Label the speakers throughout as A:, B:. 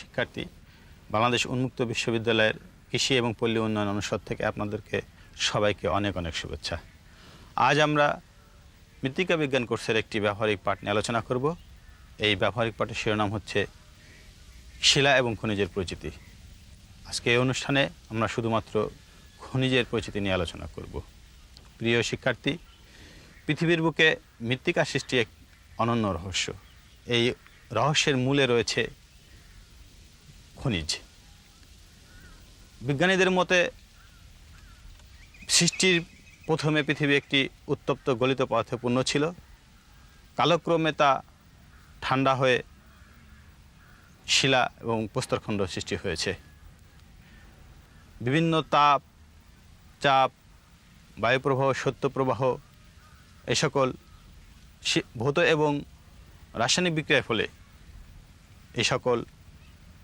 A: শিক্ষার্থী, বাংলাদেশ উন্মুক্ত বিশ্ববিদ্যালয়ের কৃষি এবং পল্লী উন্নয়ন অনুষদ থেকে আপনাদেরকে সবাইকে অনেক অনেক শুভেচ্ছা। আজ আমরা মৃত্তিকা বিজ্ঞান কোর্সের একটি ব্যবহারিক পাঠ নিয়ে আলোচনা করব। এই ব্যবহারিক পাঠের শিরোনাম হচ্ছে শিলা এবং খনিজের পরিচিতি আজকে এই অনুষ্ঠানে আমরা শুধুমাত্র খনিজের পরিচিতি নিয়ে আলোচনা করব। প্রিয় শিক্ষার্থী, পৃথিবীর বুকে মৃত্তিকা সৃষ্টি এক অনন্য রহস্য। এই রহস্যের মূলে রয়েছে খনিজ। বিজ্ঞানীদের মতে, সৃষ্টির প্রথমে পৃথিবী একটি উত্তপ্ত গলিত পদার্থে পূর্ণ ছিল। কালক্রমে তা ঠান্ডা হয়ে শিলা এবং প্রস্তরখণ্ড সৃষ্টি হয়েছে। বিভিন্ন তাপ, চাপ, বায়ুপ্রবাহ সত্যপ্রবাহ এ সকল ভৌত এবং রাসায়নিক বিক্রিয়ার ফলে এই সকল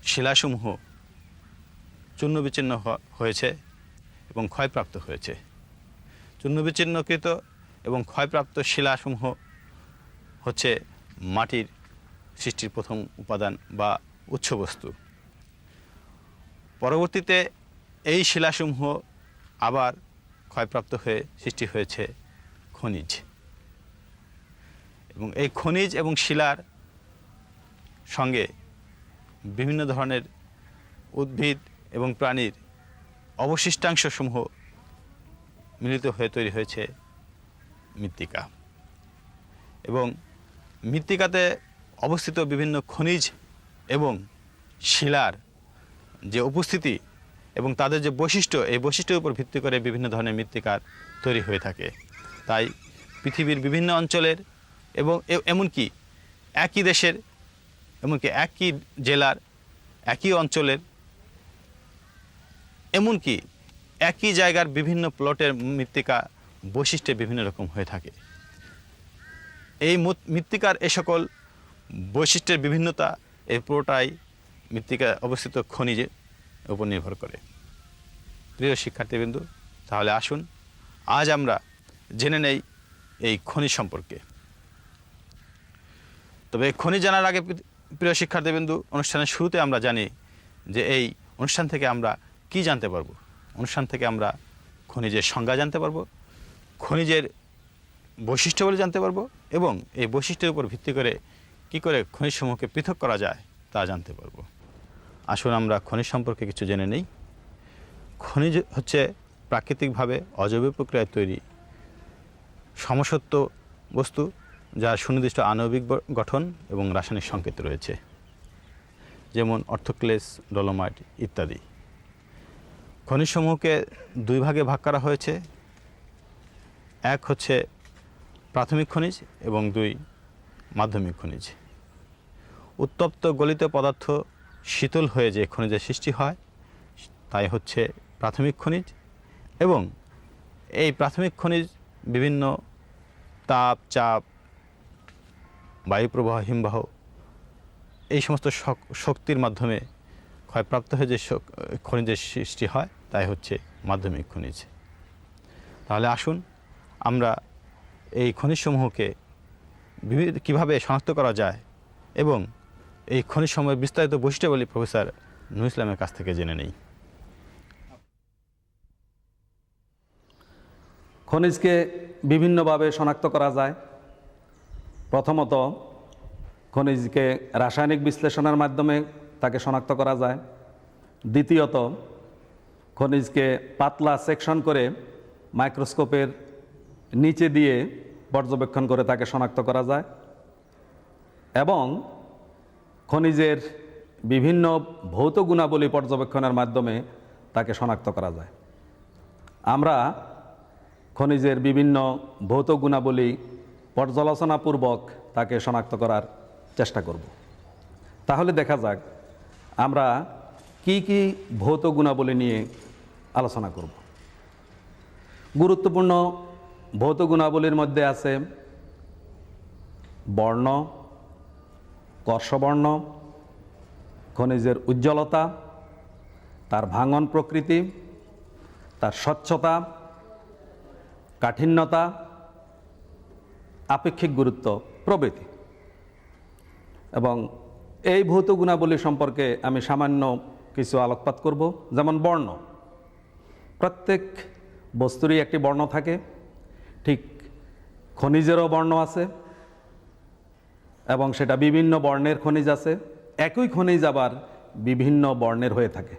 A: শিলাসমূহ চূর্ণ বিচ্ছিন্ন হয়েছে এবং ক্ষয়প্রাপ্ত হয়েছে। চূর্ণ বিচ্ছিন্নকৃত এবং ক্ষয়প্রাপ্ত শিলাসমূহ হচ্ছে মাটির সৃষ্টির প্রথম উপাদান বা উৎসবস্তু। পরবর্তীতে এই শিলাসমূহ আবার ক্ষয়প্রাপ্ত হয়ে সৃষ্টি হয়েছে খনিজ। এবং এই খনিজ এবং শিলার সঙ্গে বিভিন্ন ধরনের উদ্ভিদ এবং প্রাণীর অবশিষ্টাংশসমূহ মিলিত হয়ে তৈরি হয়েছে মৃত্তিকা। এবং মৃত্তিকাতে অবস্থিত বিভিন্ন খনিজ এবং শিলার যে উপস্থিতি এবং তাদের যে বৈশিষ্ট্য, এই বৈশিষ্ট্যের উপর ভিত্তি করে বিভিন্ন ধরনের মৃত্তিকার তৈরি হয়ে থাকে। তাই পৃথিবীর বিভিন্ন অঞ্চলের এবং এমনকি একই দেশের এমনকি একই জেলার, একই অঞ্চলের, এমনকি একই জায়গার বিভিন্ন প্লটের মৃত্তিকা বৈশিষ্ট্যে বিভিন্ন রকম হয়ে থাকে। এই মৃত্তিকার এ সকল বৈশিষ্ট্যের বিভিন্নতা এই পুরোটাই মৃত্তিকা অবস্থিত খনিজের উপর নির্ভর করে। প্রিয় শিক্ষার্থীবৃন্দু, তাহলে আসুন আজ আমরা জেনে নেই এই খনিজ সম্পর্কে। তবে খনিজ জানার আগে প্রিয় শিক্ষার্থীবৃন্দু, অনুষ্ঠানের শুরুতে আমরা জানি যে এই অনুষ্ঠান থেকে আমরা কি জানতে পারব? অনুষ্ঠান থেকে আমরা খনিজের সংজ্ঞা জানতে পারব, খনিজের বৈশিষ্ট্যগুলি জানতে পারব এবং এই বৈশিষ্ট্যের উপর ভিত্তি করে কি করে খনিজ সমূহকে পৃথক করা যায় তা জানতে পারব। আসুন আমরা খনিজ সম্পর্কে কিছু জেনে নেই। খনিজ হচ্ছে প্রাকৃতিকভাবে অজৈব প্রক্রিয়ায় তৈরি সমসত্ব বস্তু যার সুনির্দিষ্ট আণবিক গঠন এবং রাসায়নিক সংকেত রয়েছে, যেমন অর্থোক্লেস, ডলোমাইট ইত্যাদি। খনিজসমূহকে দুই ভাগে ভাগ করা হয়েছে। এক হচ্ছে প্রাথমিক খনিজ এবং দুই মাধ্যমিক খনিজ। উত্তপ্ত গলিত পদার্থ শীতল হয়ে যে খনিজের সৃষ্টি হয়, তাই হচ্ছে প্রাথমিক খনিজ এবং এই প্রাথমিক খনিজ বিভিন্ন তাপ, চাপ বায়ুপ্রবাহ, হিমবাহ, এই সমস্ত শক্তির মাধ্যমে ক্ষয়প্রাপ্ত হয়ে যে খনিজের সৃষ্টি হয়, তাই হচ্ছে মাধ্যমিক খনিজ। তাহলে আসুন আমরা এই খনিজসমূহকে বিভি- কীভাবে শনাক্ত করা যায় এবং এই খনিজ সময়ের বিস্তারিত বৈশিষ্ট্যাবলী প্রফেসর নুর ইসলামের কাছ থেকে জেনে নেই।
B: খনিজকে বিভিন্নভাবে শনাক্ত করা যায়। প্রথমত, খনিজকে রাসায়নিক বিশ্লেষণের মাধ্যমে তাকে শনাক্ত করা যায়। দ্বিতীয়ত, খনিজকে পাতলা সেকশন করে মাইক্রোস্কোপের নিচে দিয়ে পর্যবেক্ষণ করে তাকে শনাক্ত করা যায় এবং খনিজের বিভিন্ন ভৌত গুণাবলী পর্যবেক্ষণের মাধ্যমে তাকে শনাক্ত করা যায়। আমরা খনিজের বিভিন্ন ভৌত গুণাবলী পর্যালোচনাপূর্বক তাকে শনাক্ত করার চেষ্টা করব। তাহলে দেখা যাক আমরা কি কি ভৌত গুণাবলী নিয়ে আলোচনা করব। গুরুত্বপূর্ণ ভৌত গুণাবলীর মধ্যে আছে বর্ণ, কর্ষবর্ণ, খনিজের উজ্জ্বলতা, তার ভাঙন প্রকৃতি, তার স্বচ্ছতা, কাঠিন্যতা আপেক্ষিক গুরুত্ব প্রভৃতি। এবং এই ভৌত গুণাবলী সম্পর্কে আমি সামান্য কিছু আলোকপাত করব, যেমন বর্ণ। প্রত্যেক বস্তুরই একটি বর্ণ থাকে, ঠিক খনিজেরও বর্ণ আছে, এবং সেটা বিভিন্ন বর্ণের খনিজ আছে, একই খনিজ আবার বিভিন্ন বর্ণের হয়ে থাকে।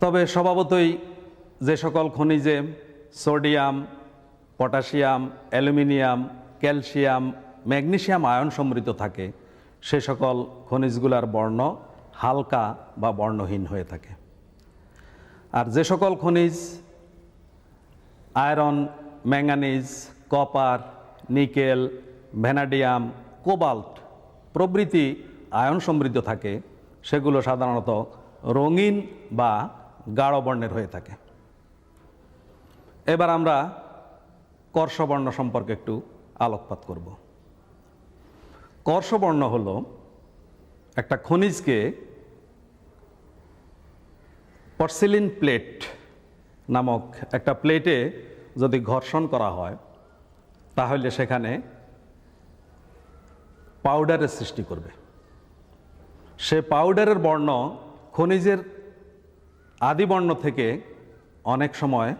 B: তবে স্বভাবতই যে সকল খনিজে sodium potassium, aluminium, calcium magnesium ion সমৃদ্ধ থাকে। সে সকল খনিজগুলার বর্ণ হালকা বা বর্ণহীন হয়ে থাকে। আর যে সকল খনিজ, iron, manganese, copper, nickel, vanadium, cobalt প্রভৃতি আয়ন সমৃদ্ধ থাকে। সেগুলো সাধারণত রঙিন বা গাঢ় বর্ণের হয়ে থাকে। এবার আমরা কর্ষবর্ণ সম্পর্কে একটু আলোকপাত করব। কর্ষবর্ণ হল একটা খনিজকে পর্সিলিন প্লেট নামক একটা প্লেটে যদি ঘর্ষণ করা হয়, তাহলে সেখানে পাউডারের সৃষ্টি করবে। সে পাউডারের বর্ণ খনিজের আদি বর্ণ থেকে অনেক সময়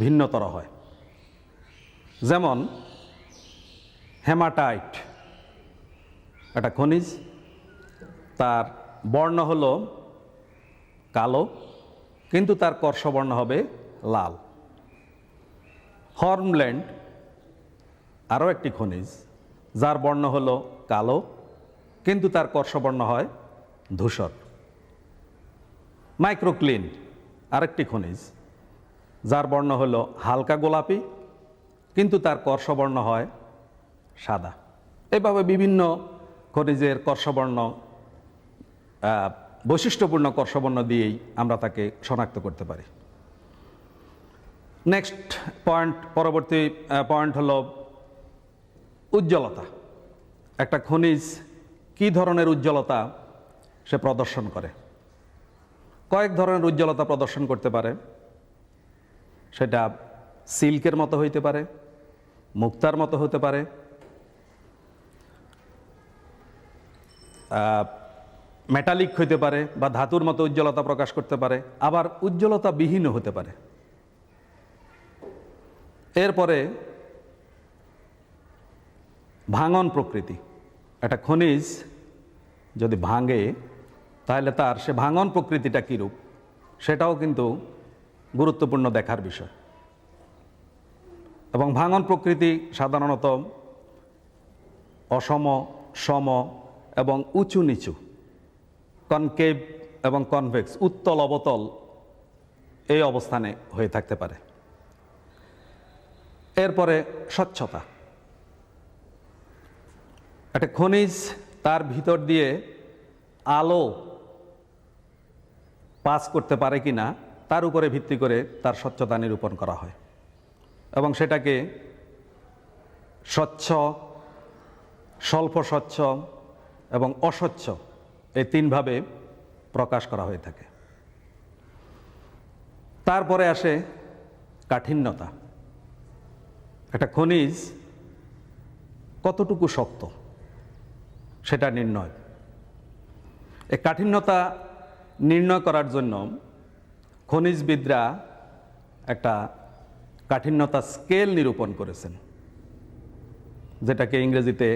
B: ভিন্নতর হয়। যেমন হেমাটাইট, একটা খনিজ, তার বর্ণ হলো কালো, কিন্তু তার কর্ষবর্ণ হবে লাল। হর্মল্যান্ড আরও একটি খনিজ, যার বর্ণ হলো কালো, কিন্তু তার কর্ষবর্ণ হয় ধূসর। মাইক্রোক্লিন, আরেকটি খনিজ, যার বর্ণ হলো হালকা গোলাপি কিন্তু তার কর্ষবর্ণ হয় সাদা। এভাবে বিভিন্ন খনিজের কর্ষবর্ণ বৈশিষ্ট্যপূর্ণ কর্ষবর্ণ দিয়েই আমরা তাকে শনাক্ত করতে পারি। নেক্সট পয়েন্ট পরবর্তী পয়েন্ট হলো উজ্জ্বলতা। একটা খনিজ কি ধরনের উজ্জ্বলতা সে প্রদর্শন করে? কয়েক ধরনের উজ্জ্বলতা প্রদর্শন করতে পারে। সেটা সিল্কের মতো হইতে পারে মুক্তার মতো হতে পারে। মেটালিক হইতে পারে বা ধাতুর মতো উজ্জ্বলতা প্রকাশ করতে পারে, আবার উজ্জ্বলতা বিহীনও হতে পারে। এরপরে ভাঙন প্রকৃতি। একটা খনিজ যদি ভাঙে, তাহলে তার সে ভাঙন প্রকৃতিটা কীরূপ, সেটাও কিন্তু গুরুত্বপূর্ণ দেখার বিষয়। এবং ভাঙন প্রকৃতি সাধারণত অসম, সম এবং উঁচু নিচু, কনকেভ এবং কনভেক্স, উত্তল, অবতল এই অবস্থানে হয়ে থাকতে পারে। এরপরে স্বচ্ছতা। একটা খনিজ তার ভিতর দিয়ে আলো পাস করতে পারে কি না তার উপরে ভিত্তি করে তার স্বচ্ছতা নিরূপণ করা হয়। এবং সেটাকে স্বচ্ছ, স্বল্প স্বচ্ছ এবং অস্বচ্ছ এই তিনভাবে প্রকাশ করা হয়ে থাকে। তারপরে আসে কাঠিন্যতা। একটা খনিজ কতটুকু শক্ত সেটা নির্ণয়। এই কাঠিন্যতা নির্ণয় করার জন্য খনিজবিদরা একটা কাঠিন্যতা স্কেল নিরূপণ করেছেন, যেটাকে ইংরেজিতে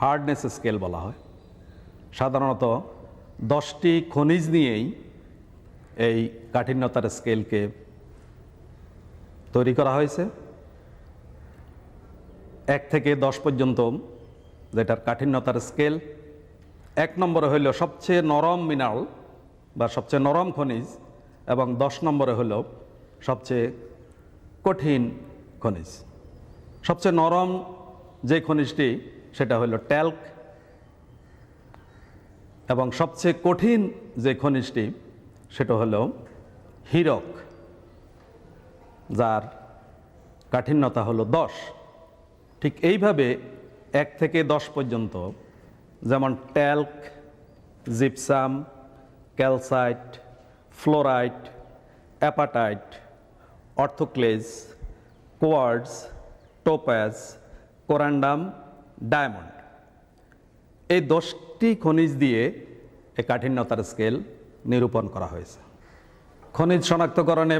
B: হার্ডনেস স্কেল বলা হয়। সাধারণত দশটি খনিজ নিয়েই এই কাঠিন্যতার স্কেলকে তৈরি করা হয়েছে। এক থেকে দশ পর্যন্ত যেটার কাঠিন্যতার স্কেল, এক নম্বরে হইল সবচেয়ে নরম মিনারেল বা সবচেয়ে নরম খনিজ এবং দশ নম্বরে হইল সবচেয়ে কঠিন খনিজ। সবচেয়ে নরম যে খনিজটি, সেটা হলো ট্যাল্ক। এবং সবচেয়ে কঠিন যে খনিজটি, সেটা হলো হীরক, যার কাঠিন্যতা হলো দশ। ঠিক এইভাবে এক থেকে দশ পর্যন্ত, যেমন talc, gypsum, calcite, fluorite, apatite orthoclase quartz topaz corundum, diamond. এই দশটি খনিজ দিয়ে এই কাঠিন্যতার স্কেল নিরূপণ করা হয়েছে। খনিজ শনাক্তকরণে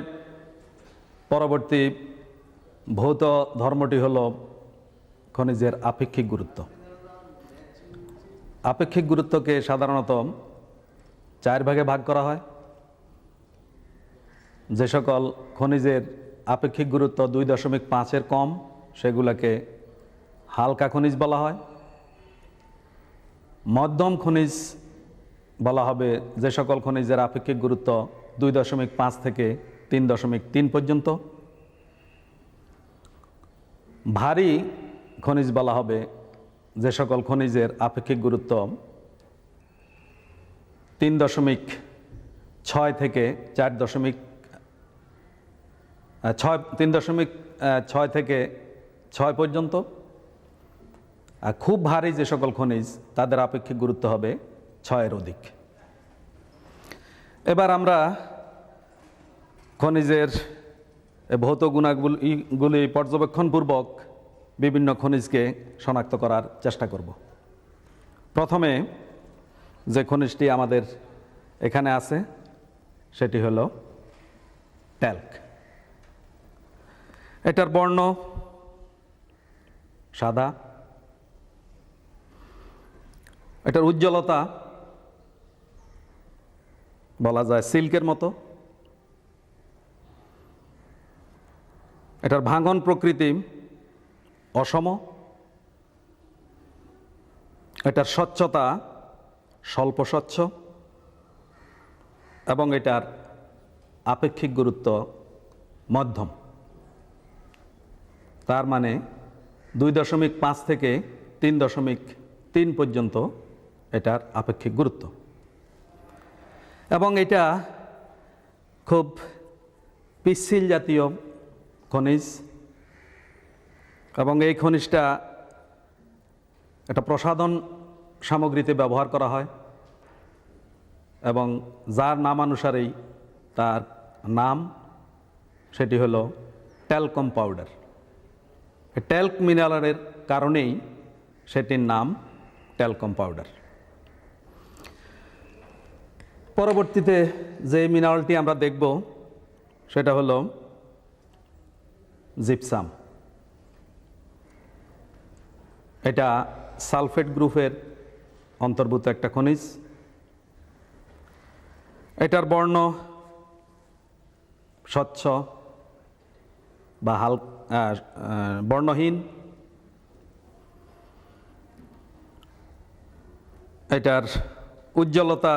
B: পরবর্তী ভৌত ধর্মটি হল খনিজের আপেক্ষিক গুরুত্ব। আপেক্ষিক গুরুত্বকে সাধারণত চার ভাগে ভাগ করা হয়। যে সকল খনিজের আপেক্ষিক গুরুত্ব দুই দশমিক পাঁচের কম, সেগুলোকে হালকা খনিজ বলা হয়। মধ্যম খনিজ বলা হবে যে সকল খনিজের আপেক্ষিক গুরুত্ব দুই দশমিক পাঁচ থেকে তিন দশমিক তিন পর্যন্ত। ভারী খনিজ বলা হবে যে সকল খনিজের আপেক্ষিক গুরুত্ব তিন দশমিক ছয় থেকে চার দশমিক ছয়, তিন দশমিক ছয় থেকে ছয় পর্যন্ত। খুব ভারী যে সকল খনিজ, তাদের আপেক্ষিক গুরুত্ব হবে ছয়ের অধিক। এবার আমরা খনিজের ভৌত গুণাগুলি, গুলি পর্যবেক্ষণপূর্বক বিভিন্ন খনিজকে শনাক্ত করার চেষ্টা করব। প্রথমে যে খনিজটি আমাদের এখানে আছে, সেটি হলো ট্যাল্ক। এটার বর্ণ? সাদা। এটার উজ্জ্বলতা? বলা যায় সিল্কের মতো। এটার ভাঙন প্রকৃতি অসম। এটার স্বচ্ছতা স্বল্প স্বচ্ছ। এবং এটার আপেক্ষিক গুরুত্ব মধ্যম। তার মানে দুই দশমিক পাঁচ থেকে তিন দশমিক তিন পর্যন্ত এটার আপেক্ষিক গুরুত্ব। এবং এটা খুব পিচ্ছিল জাতীয় খনিজ এবং এই খনিজটা একটা প্রসাধন সামগ্রীতে ব্যবহার করা হয় এবং যার নামানুসারেই তার নাম সেটি হলো ট্যালকম পাউডার। ট্যাল্ক মিনারের কারণেই সেটির নাম ট্যালকম পাউডার। পরবর্তীতে যে মিনারেলটি আমরা দেখব সেটা হলো জিপসাম। এটা সালফেট গ্রুপের অন্তর্ভুক্ত একটা খনিজ। এটার বর্ণ স্বচ্ছ বা হাল আহ, আহ, বর্ণহীন। এটার উজ্জ্বলতা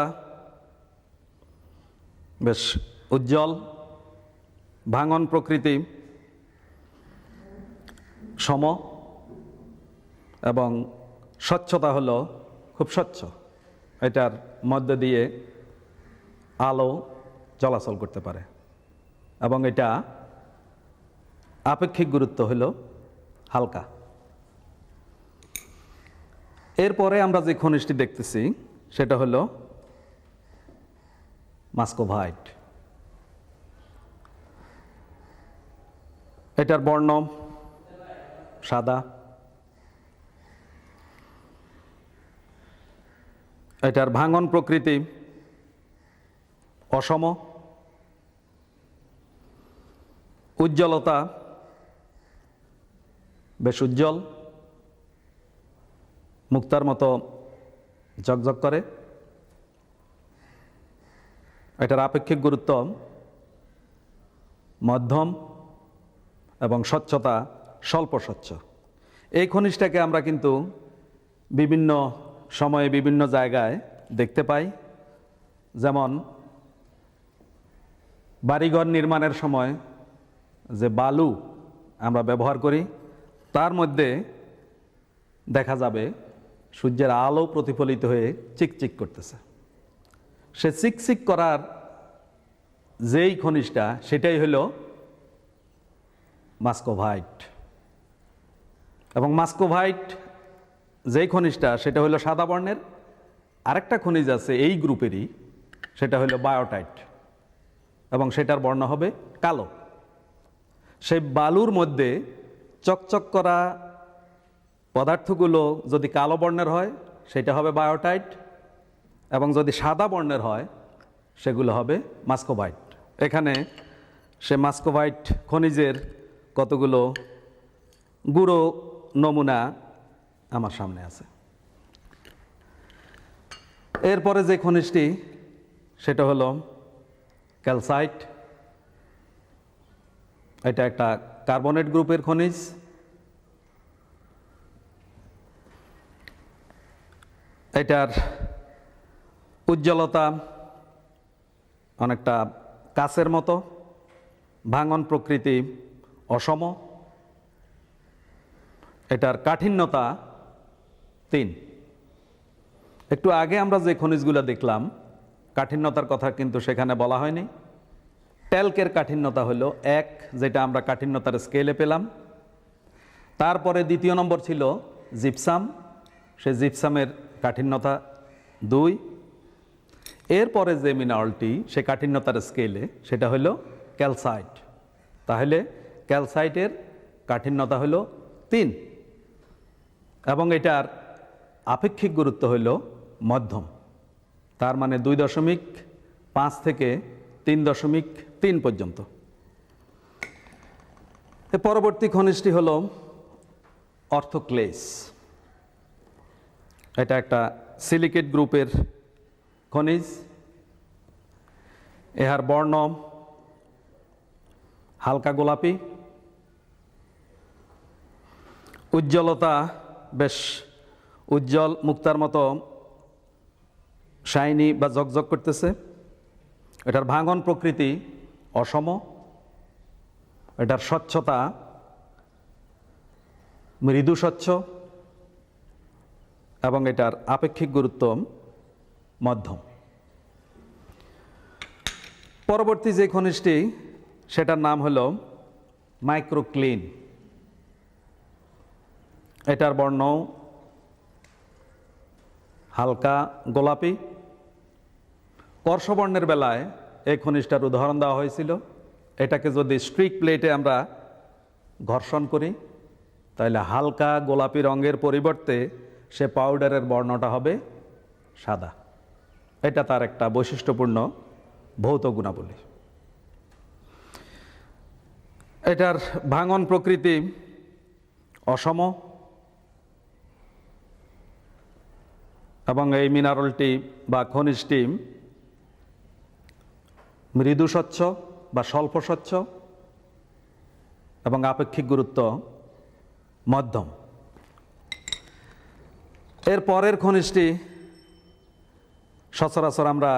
B: বেশ উজ্জ্বল, ভাঙন প্রকৃতি, সম এবং স্বচ্ছতা হলো খুব স্বচ্ছ। এটার মধ্যে দিয়ে আলো চলাচল করতে পারে এবং এটা আপেক্ষিক গুরুত্ব হলো হালকা। এরপরে আমরা যে খনিজটি দেখতেছি, সেটা হলো মাস্কোভাইট। এটার বর্ণ সাদা। এটার ভাঙন প্রকৃতি অসম। উজ্জ্বলতা বেশ উজ্জ্বল। মুক্তার মতো ঝকঝক করে। এটার আপেক্ষিক গুরুত্ব মধ্যম এবং স্বচ্ছতা স্বল্প স্বচ্ছ। এই খনিজটাকে আমরা কিন্তু বিভিন্ন সময়ে বিভিন্ন জায়গায় দেখতে পাই। যেমন বাড়িঘর নির্মাণের সময় যে বালু আমরা ব্যবহার করি তার মধ্যে দেখা যাবে সূর্যের আলো প্রতিফলিত হয়ে চিকচিক করতেছে। সে চিকচিক করার যেই খনিজটা, সেটাই হলো মাস্কোভাইট। এবং মাস্কোভাইট যেই খনিজটা, সেটা হলো সাদা বর্ণের। আরেকটা খনিজ আছে এই গ্রুপেরই, সেটা হলো বায়োটাইট। এবং সেটার বর্ণ হবে কালো। সেই বালুর মধ্যে চকচক করা পদার্থগুলো যদি কালো বর্ণের হয়, সেটা হবে বায়োটাইট, এবং যদি সাদা বর্ণের হয়, সেগুলো হবে মাস্কোবাইট। এখানে সে মাস্কোবাইট খনিজের কতগুলো গুঁড়ো নমুনা আমার সামনে আছে। এরপরে যে খনিজটি, সেটা হলো ক্যালসাইট। এটা একটা কার্বনেট গ্রুপের খনিজ। এটার উজ্জ্বলতা অনেকটা কাছের মতো। ভাঙন প্রকৃতি অসম। এটার কাঠিন্যতা তিন। একটু আগে আমরা যে খনিজগুলো দেখলাম, কাঠিন্যতার কথা কিন্তু সেখানে বলা হয়নি। ট্যালকের কাঠিন্যতা হলো এক, যেটা আমরা কাঠিন্যতার স্কেলে পেলাম। তারপরে দ্বিতীয় নম্বর ছিল জিপসাম সে জিপসামের কাঠিন্যতা। দুই, এরপরে যে মিনারেলটি সে কাঠিন্যতার স্কেলে সেটা হলো ক্যালসাইট তাহলে ক্যালসাইটের কাঠিন্যতা হলো তিন এবং এটার আপেক্ষিক গুরুত্ব হইল মধ্যম। তার মানে দুই দশমিক পাঁচ থেকে তিন দশমিক তিন পর্যন্ত। পরবর্তী খনিজটি হল অর্থোক্লেস। এটা একটা সিলিকেট গ্রুপের খনিজ। এহার বর্ণ হালকা গোলাপি। উজ্জ্বলতা বেশ উজ্জ্বল, মুক্তার মতো শাইনি বা জকজক করতেছে। এটার ভাঙন প্রকৃতি অসম, এটার স্বচ্ছতা, মৃদু স্বচ্ছ, এবং এটার আপেক্ষিক গুরুত্ব মধ্যম। পরবর্তী যে খনিজটি, সেটার নাম হলো মাইক্রোক্লিন। এটার বর্ণ হালকা গোলাপি, কর্ষবর্ণের বেলায় এই খনিজটার উদাহরণ দেওয়া হয়েছিল। এটাকে যদি স্ট্রিক প্লেটে আমরা ঘর্ষণ করি, তাহলে হালকা গোলাপি রঙের পরিবর্তে সে পাউডারের বর্ণটা হবে সাদা। এটা তার একটা বৈশিষ্ট্যপূর্ণ ভৌত গুণাবলী। এটার ভাঙন প্রকৃতি অসম এবং এই মিনারেলটি বা খনিজটি মৃদু স্বচ্ছ বা স্বল্প স্বচ্ছ এবং আপেক্ষিক গুরুত্ব মধ্যম। এর পরের খনিজটি সচরাচর আমরা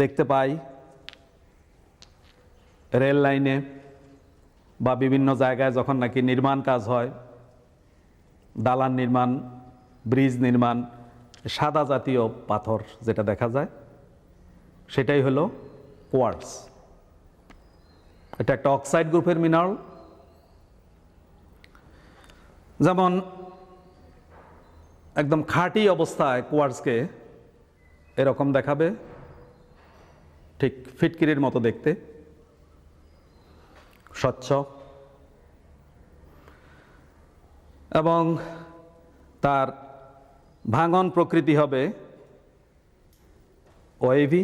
B: দেখতে পাই রেল লাইনে বা বিভিন্ন জায়গায় যখন নাকি নির্মাণ কাজ হয়, দালান নির্মাণ, ব্রিজ নির্মাণ, সাদা জাতীয় পাথর যেটা দেখা যায়, সেটাই হলো কোয়ার্টস এটা একটা অক্সাইড গ্রুপের মিনারেল যেমন একদম খাঁটি অবস্থায় কোয়ার্টসকে এরকম দেখাবে, ঠিক ফিটকিরির মতো দেখতে। স্বচ্ছ। এবং তার ভাঙন প্রকৃতি হবে ওয়েভি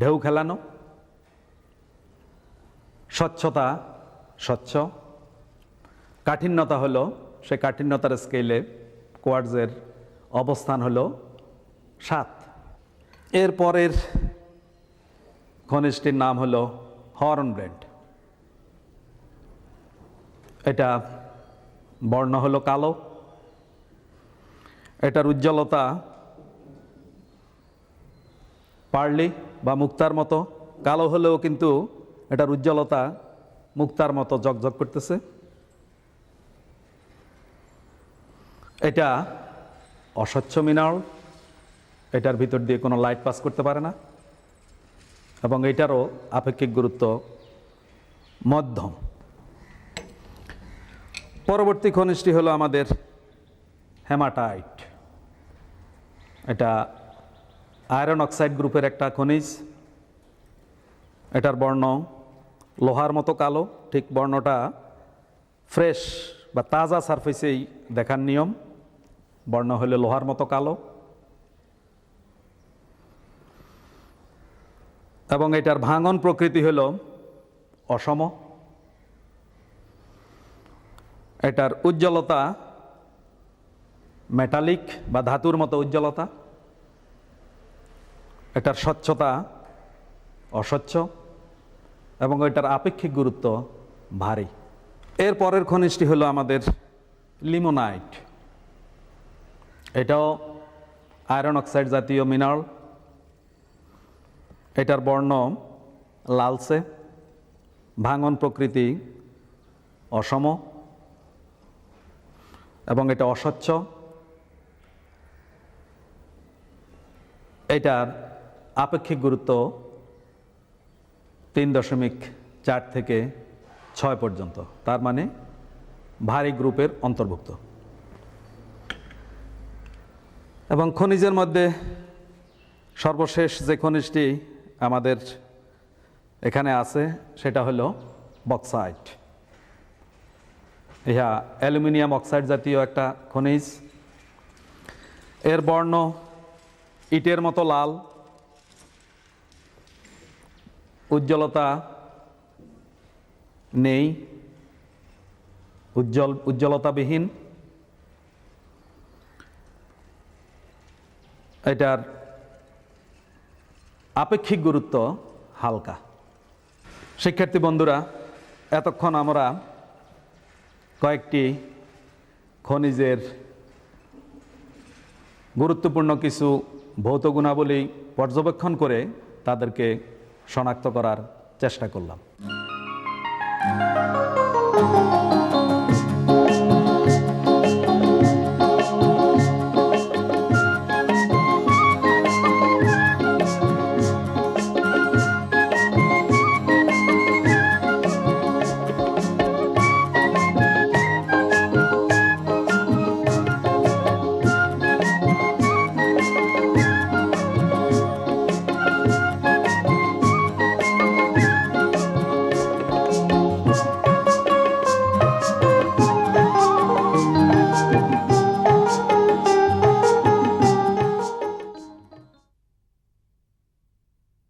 B: ঢেউ খেলানো, স্বচ্ছতা, স্বচ্ছ। কাঠিন্যতা হলো, সে কাঠিন্যতার স্কেলে কোয়ার্টজের অবস্থান হলো সাত। এর পরের খনিজটির নাম হলো হর্ন ব্রেড এটা বর্ণ হলো কালো। এটার উজ্জ্বলতা পার্লি। বা মুক্তার মতো। কালো হলেও কিন্তু এটার উজ্জ্বলতা মুক্তার মতো জকজক করতেছে। এটা অস্বচ্ছ মিনার, এটার ভিতর দিয়ে কোনো লাইট পাস করতে পারে না। এবং এটারও আপেক্ষিক গুরুত্ব মধ্যম। পরবর্তী খনিজটি হলো আমাদের হেমাটাইট। এটা আয়রন অক্সাইড গ্রুপের একটা খনিজ। এটার বর্ণ লোহার মতো কালো, ঠিক বর্ণটা ফ্রেশ বা তাজা সারফেসেই দেখার নিয়ম। বর্ণ হলো লোহার মতো কালো। এবং এটার ভাঙন প্রকৃতি হল অসম। এটার উজ্জ্বলতা মেটালিক বা ধাতুর মতো উজ্জ্বলতা। এটার স্বচ্ছতা অস্বচ্ছ এবং এটার আপেক্ষিক গুরুত্ব ভারী। এর পরের খনিজটি হলো আমাদের লিমোনাইট। এটাও আয়রন অক্সাইড জাতীয় মিনারেল। এটার বর্ণ লালচে, ভাঙন প্রকৃতি অসম এবং এটা অস্বচ্ছ। এটার আপেক্ষিক গুরুত্ব তিন দশমিক চার থেকে ছয় পর্যন্ত। তার মানে ভারী গ্রুপের অন্তর্ভুক্ত। এবং খনিজের মধ্যে সর্বশেষ যে খনিজটি আমাদের এখানে আছে, সেটা হলো বক্সাইট। ইহা অ্যালুমিনিয়াম অক্সাইড জাতীয় একটা খনিজ। এর বর্ণ ইটের মতো লাল। উজ্জ্বলতা নেই, উজ্জ্বল, উজ্জ্বলতাবিহীন। এটার আপেক্ষিক গুরুত্ব হালকা। শিক্ষার্থী বন্ধুরা, এতক্ষণ আমরা কয়েকটি খনিজের গুরুত্বপূর্ণ কিছু ভৌত গুণাবলী পর্যবেক্ষণ করে তাদেরকে শনাক্ত করার চেষ্টা করলাম।